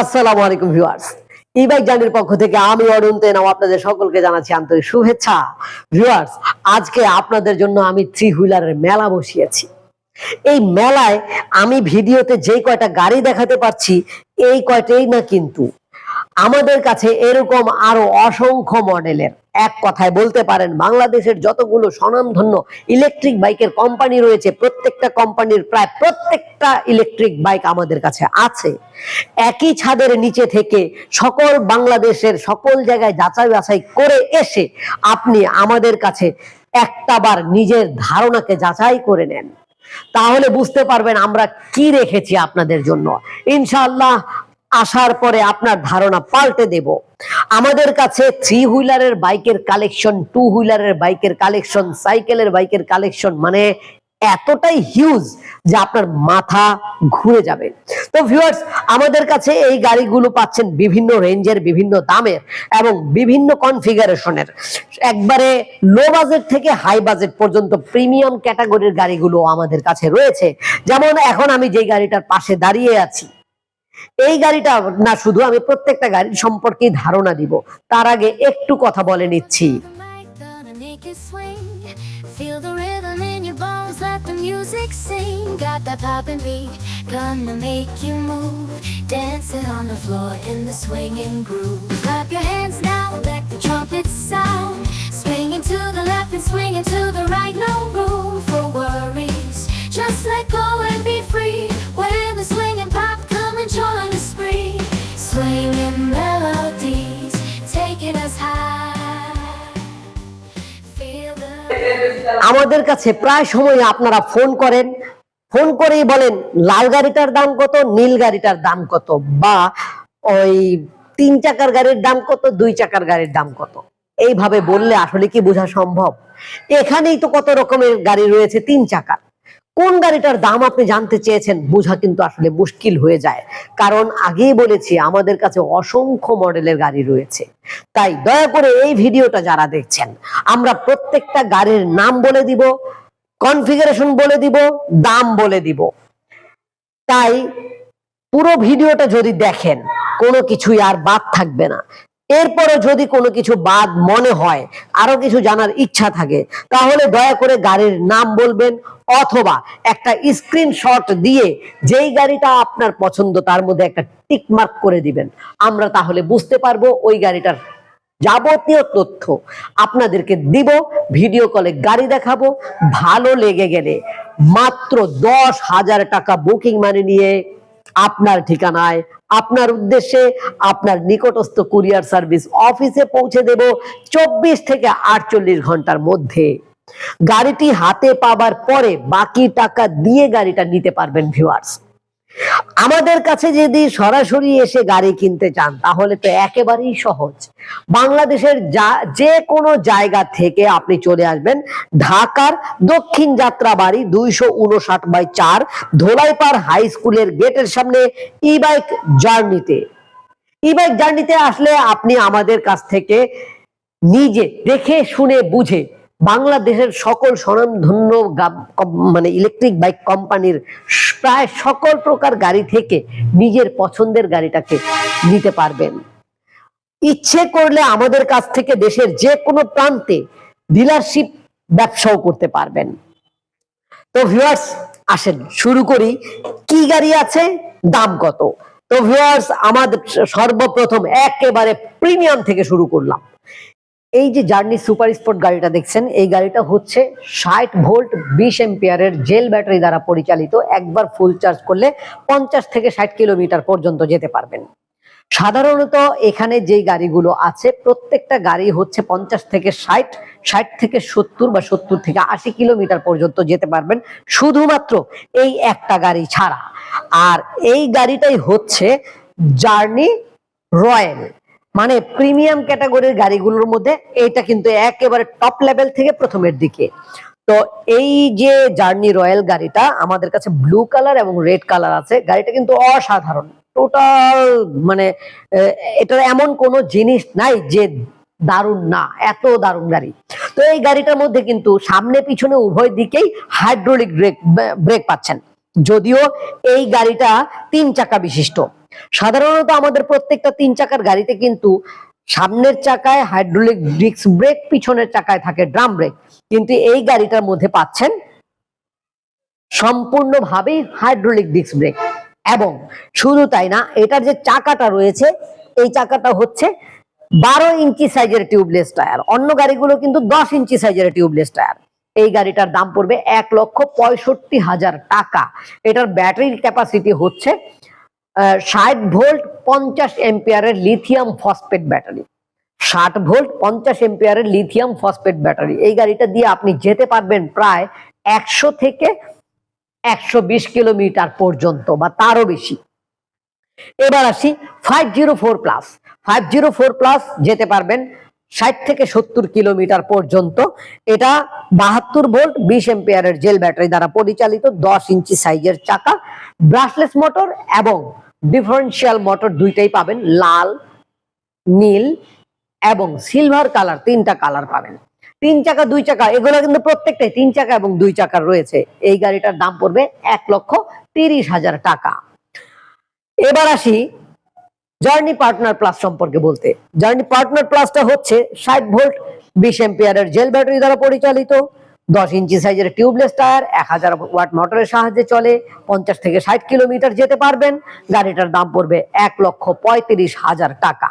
আসসালামু আলাইকুম ভিউয়ার্স। ই বাইক জার্নির পক্ষ থেকে আমি অরুণ এনাম আপনাদের সকলকে জানাচ্ছি আন্তরিক শুভেচ্ছা। ভিউয়ার্স, আজকে আপনাদের জন্য আমি থ্রি হুইলারের মেলা বসিয়েছি। এই মেলায় আমি ভিডিওতে যেই কয়টা গাড়ি দেখাতে পারছি, এই কয়টাই না কিন্তু। আমাদের কাছে এরকম আরও অসংখ্য মডেলের এক কথায় বলতে পারেন, বাংলাদেশের যতগুলো স্বনামধন্য ইলেকট্রিক বাইকের কোম্পানি রয়েছে, প্রত্যেকটা কোম্পানির প্রায় প্রত্যেকটা ইলেকট্রিক বাইক আমাদের কাছে আছে। একই ছাদের নিচে থেকে সকল বাংলাদেশের সকল জায়গায় যাচাই বাছাই করে এসে আপনি আমাদের কাছে একটাবার নিজের ধারণাকে যাচাই করে নেন। তাহলে বুঝতে পারবেন আমরা কি রেখেছি আপনাদের জন্য। ইনশাআল্লাহ আসার পরে আপনার ধারণা পাল্টে দেব। আমাদের কাছে থ্রি হুইলারের বাইকের কালেকশন টু হুইলারের বাইকের কালেকশন সাইকেলের বাইকের কালেকশন মানে এতটাই হিউজ যে আপনার মাথা ঘুরে যাবে। তো ভিউয়ার্স আমাদের কাছে এই গাড়িগুলো পাচ্ছেন বিভিন্ন রেঞ্জের বিভিন্ন দামের এবং বিভিন্ন কনফিগারেশনের একবারে লো বাজেট থেকে হাই বাজেট পর্যন্ত প্রিমিয়াম ক্যাটাগরির গাড়িগুলো আমাদের কাছে রয়েছে। যেমন এখন আমি যেই গাড়িটার পাশে দাঁড়িয়ে আছি। এই গাড়িটা না শুধু আমি প্রত্যেকটা গাড়ির সম্পর্কে ধারণা দিব তার আগে একটু কথা বলে নিচ্ছি. Just let go and be free. When the swinging the spree. Melodies, taking us high. আমাদের কাছে প্রায় সময় আপনারা ফোন করেন ফোন করেই বলেন লাল গাড়িটার দাম কত নীল গাড়িটার দাম কত বা ওই তিন চাকার গাড়ির দাম কত দুই চাকার গাড়ির দাম কত এইভাবে বললে আসলে কি বোঝা সম্ভব এখানেই তো কত রকমের গাড়ি রয়েছে তিন চাকার কোন গাড়িটার দাম আপনি জানতে চেয়েছেন বোঝা কিন্তু আসলে মুশকিল হয়ে যায়। কারণ আগেই বলেছি, আমাদের কাছে অসংখ্য মডেলের গাড়ি রয়েছে। তাই দয়া করে এই ভিডিওটা যারা দেখছেন, আমরা প্রত্যেকটা গাড়ির নাম বলে দিব, কনফিগারেশন বলে দিব, দাম বলে দিব। তাই পুরো ভিডিওটা যদি দেখেন, কোনো কিছুই আর বাদ থাকবে না। এরপরে যদি কোনো কিছু বাদ মনে হয়, আরও কিছু জানার ইচ্ছা থাকে, তাহলে দয়া করে গাড়ির নাম বলবেন অথবা একটা স্ক্রিনশট দিয়ে যেই গাড়িটা আপনার পছন্দ তার মধ্যে একটা টিক মার্ক করে দিবেন। আমরা তাহলে বুঝতে পারব ওই গাড়িটার যাবতীয় তথ্য। আপনাদেরকে দিব ভিডিও কলে গাড়ি দেখাবো, ভালো লেগে গেলে মাত্র দশ হাজার টাকা বুকিং মানি নিয়ে আপনার ঠিকানায় আপনার উদ্দেশ্যে আপনার নিকটস্থ কুরিয়ার সার্ভিস অফিসে পৌঁছে দেব চব্বিশ থেকে আটচল্লিশ ঘণ্টার মধ্যে। গাড়িটি হাতে পাবার পরে বাকি টাকা দিয়ে গাড়িটা নিতে পারবেন ভিউয়ার্স আমাদের কাছে যদি সরাসরি এসে গাড়ি কিনতে চান, তাহলে তো একেবারেই সহজ। বাংলাদেশের যে কোনো জায়গা থেকে আপনি চলে আসবেন, ঢাকার দক্ষিণ যাত্রাবাড়ি দুইশো উনষাট বাই চার, ধোলাইপাড় হাই স্কুলের গেটের সামনে ই বাইক জার্নিতে ই বাইক জার্নিতে আসলে আপনি আমাদের কাছ থেকে নিজে দেখে, শুনে, বুঝে বাংলাদেশের সকল স্বনামধন্য মানে ইলেকট্রিক বাইক কোম্পানির প্রায় সকল প্রকার গাড়ি থেকে নিজের পছন্দের গাড়িটাকে নিতে পারবেন। ইচ্ছে করলে আমাদের কাছ থেকে দেশের যে কোনো প্রান্তে ডিলারশিপ ব্যবসাও করতে পারবেন। তো ভিউয়ার্স আসেন, শুরু করি। কি গাড়ি আছে? দাম কত? তো ভিউয়ার্স আমাদের সর্বপ্রথম একেবারে প্রিমিয়াম থেকে শুরু করলাম। এই যে জার্নি সুপার স্পোর্ট গাড়িটা দেখছেন, এই গাড়িটা হচ্ছে ষাট ভোল্ট, বিশ এম্পিয়ারের জেল ব্যাটারি দ্বারা পরিচালিত, একবার ফুল চার্জ করলে পঞ্চাশ থেকে ষাট কিলোমিটার পর্যন্ত যেতে পারবেন। সাধারণত এখানে যেই গাড়িগুলো আছে, প্রত্যেকটা গাড়ি হচ্ছে পঞ্চাশ থেকে ষাট ষাট থেকে সত্তর বা সত্তর থেকে আশি কিলোমিটার পর্যন্ত যেতে পারবেন, শুধুমাত্র এই একটা গাড়ি ছাড়া। আর এই গাড়িটাই হচ্ছে জার্নি রয়্যাল। মানে প্রিমিয়াম ক্যাটাগরির গাড়িগুলোর মধ্যে এটা কিন্তু একেবারে টপ লেভেল থেকে প্রথমের দিকে। তো এই যে জার্নি রয়্যাল গাড়িটা, আমাদের কাছে ব্লু কালার এবং রেড কালার আছে। গাড়িটা কিন্তু অসাধারণ। টোটাল মানে এটার এমন কোনো জিনিস নাই যে দারুণ না, এত দারুণ গাড়ি। তো এই গাড়িটার মধ্যে কিন্তু সামনে পিছনে উভয় দিকেই হাইড্রোলিক ব্রেক ব্রেক পাচ্ছেন। যদিও এই গাড়িটা তিন চাকা বিশিষ্ট। সাধারণত আমাদের প্রত্যেকটা তিন চাকার গাড়িতে কিন্তু সামনের চাকায় হাইড্রোলিক ডিস্ক ব্রেক পিছনের চাকায় থাকে ড্রাম ব্রেক কিন্তু এই গাড়িটার মধ্যে পাচ্ছেন সম্পূর্ণভাবেই হাইড্রোলিক ডিস্ক ব্রেক এবং শুধু তাই না এটার যে চাকাটা রয়েছে, এই চাকাটা হচ্ছে বারো ইঞ্চি সাইজের টিউবলেস টায়ার অন্য গাড়িগুলো কিন্তু দশ ইঞ্চি সাইজের টিউবলেস টায়ার এই গাড়িটার দাম পড়বে এক লক্ষ পঁয়ষট্টি হাজার টাকা। এটার ব্যাটারির ক্যাপাসিটি হচ্ছে ষাট ভোল্ট পঞ্চাশ এম্পিয়ারের লিথিয়াম ফসফেট ব্যাটারি ষাট ভোল্ট পঞ্চাশ এম্পিয়ারের লিথিয়াম ফসফেট ব্যাটারি এই গাড়িটা দিয়ে আপনি যেতে পারবেন প্রায় একশো থেকে একশো বিশ কিলোমিটার পর্যন্ত বা তারও বেশি। এবার আসি five zero four plus five zero four plus যেতে পারবেন ষাট থেকে সত্তর কিলোমিটার পর্যন্ত। এটা বাহাত্তর ভোল্ট, বিশ এম্পিয়ারের জেল ব্যাটারি দ্বারা পরিচালিত, দশ ইঞ্চি সাইজের চাকা। ব্রাশলেস মোটর এবং ডিফারেন্সিয়াল মোটর দুইটাই পাবেন, লাল, নীল এবং সিলভার কালার তিনটা কালার পাবেন। তিন চাকা, দুই চাকা, এগুলো কিন্তু প্রত্যেকটাই তিন চাকা এবং দুই চাকার রয়েছে। এই গাড়িটার দাম পড়বে এক লক্ষ তিরিশ হাজার টাকা। এবার আসি জার্নি পার্টনার প্লাস সম্পর্কে বলতে। জার্নি পার্টনার প্লাসটা হচ্ছে ষাট ভোল্ট, বিশ এম্পিয়ারের জেল ব্যাটারি দ্বারা পরিচালিত। দশ ইঞ্চি সাইজের টিউবলেস টায়ার, এক হাজার ওয়াট মোটরের সাহায্যে চলে, পঞ্চাশ থেকে ষাট কিলোমিটার যেতে পারবেন। গাড়িটার দাম পড়বে এক লক্ষ পঁয়ত্রিশ হাজার টাকা।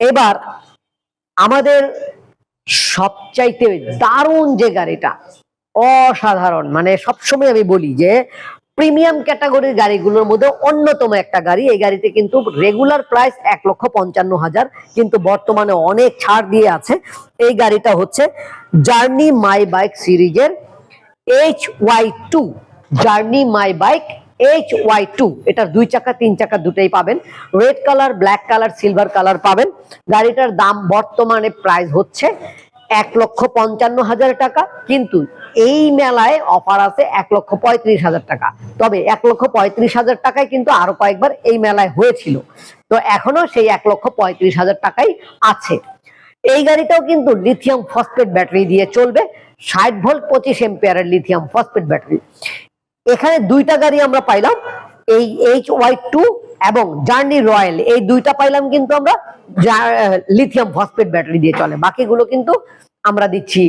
এবার আমাদের সবচাইতে দারুণ যে গাড়িটা, অসাধারণ মানে সবসময় আমি বলি যে প্রিমিয়াম ক্যাটাগরির গাড়িগুলোর মধ্যে অন্যতম একটা গাড়ি, এই গাড়িতে কিন্তু রেগুলার প্রাইস এক লক্ষ পঞ্চান্ন হাজার, কিন্তু বর্তমানে অনেক ছাড় দিয়ে আছে। এই গাড়িটা হচ্ছে জার্নি মাই বাইক সিরিজের H Y two journey my bike H Y two এটার দুই চাকা, তিন চাকা দুটোই পাবেন। Red colour black colour silver colour পাবেন। গাড়িটার দাম বর্তমানে প্রাইস হচ্ছে এক লক্ষ পঞ্চান্ন হাজার টাকা, কিন্তু এই মেলায় অফার আছে এক লক্ষ পঁয়ত্রিশ হাজার টাকা। তবে এক লক্ষ পঁয়ত্রিশ হাজার টাকায় কিন্তু আরও কয়েকবার এই মেলায় হয়েছিল। তো এখনও সেই এক লক্ষ পঁয়ত্রিশ হাজার টাকাই আছে। এই গাড়িটাও কিন্তু লিথিয়াম ফসফেট ব্যাটারি দিয়ে চলবে, ষাট ভোল্ট পঁচিশ এম্পিয়ারের লিথিয়াম ফসফেট ব্যাটারি এখানে দুইটা গাড়ি আমরা পাইলাম, এই এইচ ওয়াই টু এবং জার্নি রয়্যাল এই দুইটা পাইলাম কিন্তু আমরা লিথিয়াম ফসফেট ব্যাটারি দিয়ে চলে। বাকিগুলো কিন্তু আমরা দিচ্ছি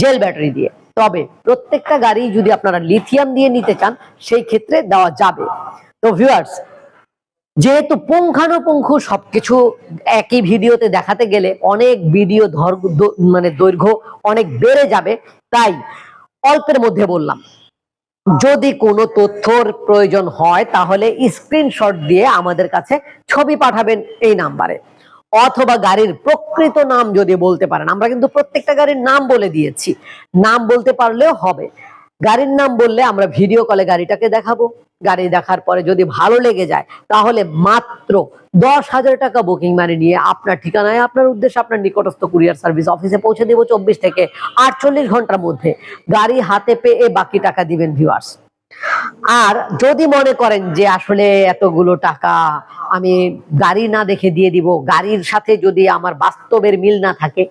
জেল ব্যাটারি দিয়ে। তবে প্রত্যেকটা গাড়ি যদি আপনারা লিথিয়াম দিয়ে নিতে চান, সেই ক্ষেত্রে দেওয়া যাবে। তো ভিউয়ার্স যেহেতু পুঙ্খানুপুঙ্খ সবকিছু একই ভিডিওতে দেখাতে গেলে অনেক ভিডিও ধর মানে দৈর্ঘ্য অনেক বেড়ে যাবে, তাই অল্পের মধ্যে বললাম। যদি কোনো তথ্যর প্রয়োজন হয়, তাহলে স্ক্রিনশট দিয়ে আমাদের কাছে ছবি পাঠাবেন এই নাম্বারে। অথবা গাড়ির প্রকৃত নাম যদি বলতে পারেন, আমরা কিন্তু প্রত্যেকটা গাড়ির নাম বলে দিয়েছি। নাম বলতে পারলেও হবে। গাড়ির নাম বললে আমরা ভিডিও কলে গাড়িটাকে দেখাবো। গাড়ি দেখার পরে যদি ভালো লেগে যায়, তাহলে মাত্র দশ হাজার টাকা বুকিং মানি নিয়ে আপনার ঠিকানায়, আপনার উদ্দেশ্যে আপনার নিকটস্থ কুরিয়ার সার্ভিস অফিসে পৌঁছে দেবো চব্বিশ থেকে আটচল্লিশ ঘণ্টার মধ্যে। গাড়ি হাতে পেয়ে বাকি টাকা দিবেন ভিউয়ার্স আর যদি মনে করেন যে আসলে এতগুলো টাকা আমি গাড়ি না দেখে দিয়ে দিব, গাড়ির সাথে যদি আমার বাস্তবের মিল না থাকে,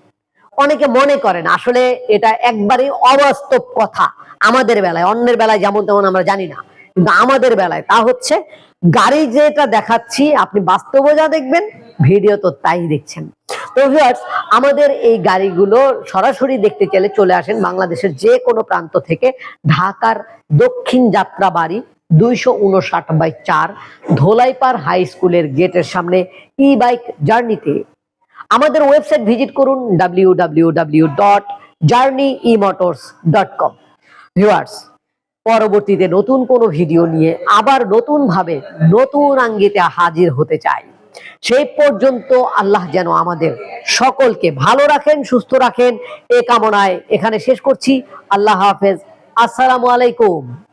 অনেকে মনে করেন আসলে এটা একবারেই অবাস্তব কথা। আমাদের বেলায়, অন্যের বেলায় যেমন তেমন আমরা জানি না। কিন্তু আমাদের বেলায় তা হচ্ছে গাড়ি যেটা দেখাচ্ছি, আপনি বাস্তবও যা দেখবেন, ভিডিও তো তাই দেখছেন। তো আমাদের এই গাড়িগুলো সরাসরি দেখতে চাইলে চলে আসেন বাংলাদেশের যে কোনো প্রান্ত থেকে ঢাকার দক্ষিণ যাত্রাবাড়ি দুইশো উনষাট বাই চার ধোলাইপাড় হাই স্কুলের গেটের সামনে ই বাইক জার্নিতে আমাদের ওয়েবসাইট ভিজিট করুন W W W dot journey e motors dot com viewers পরবর্তীতে নতুন কোনো ভিডিও নিয়ে আবার নতুন ভাবে নতুন আঙ্গিতে হাজির হতে চাই। সেই পর্যন্ত আল্লাহ যেন আমাদের সকলকে ভালো রাখেন, সুস্থ রাখেন। এ কামনায় এখানে শেষ করছি। আল্লাহ হাফেজ। আসসালামু আলাইকুম।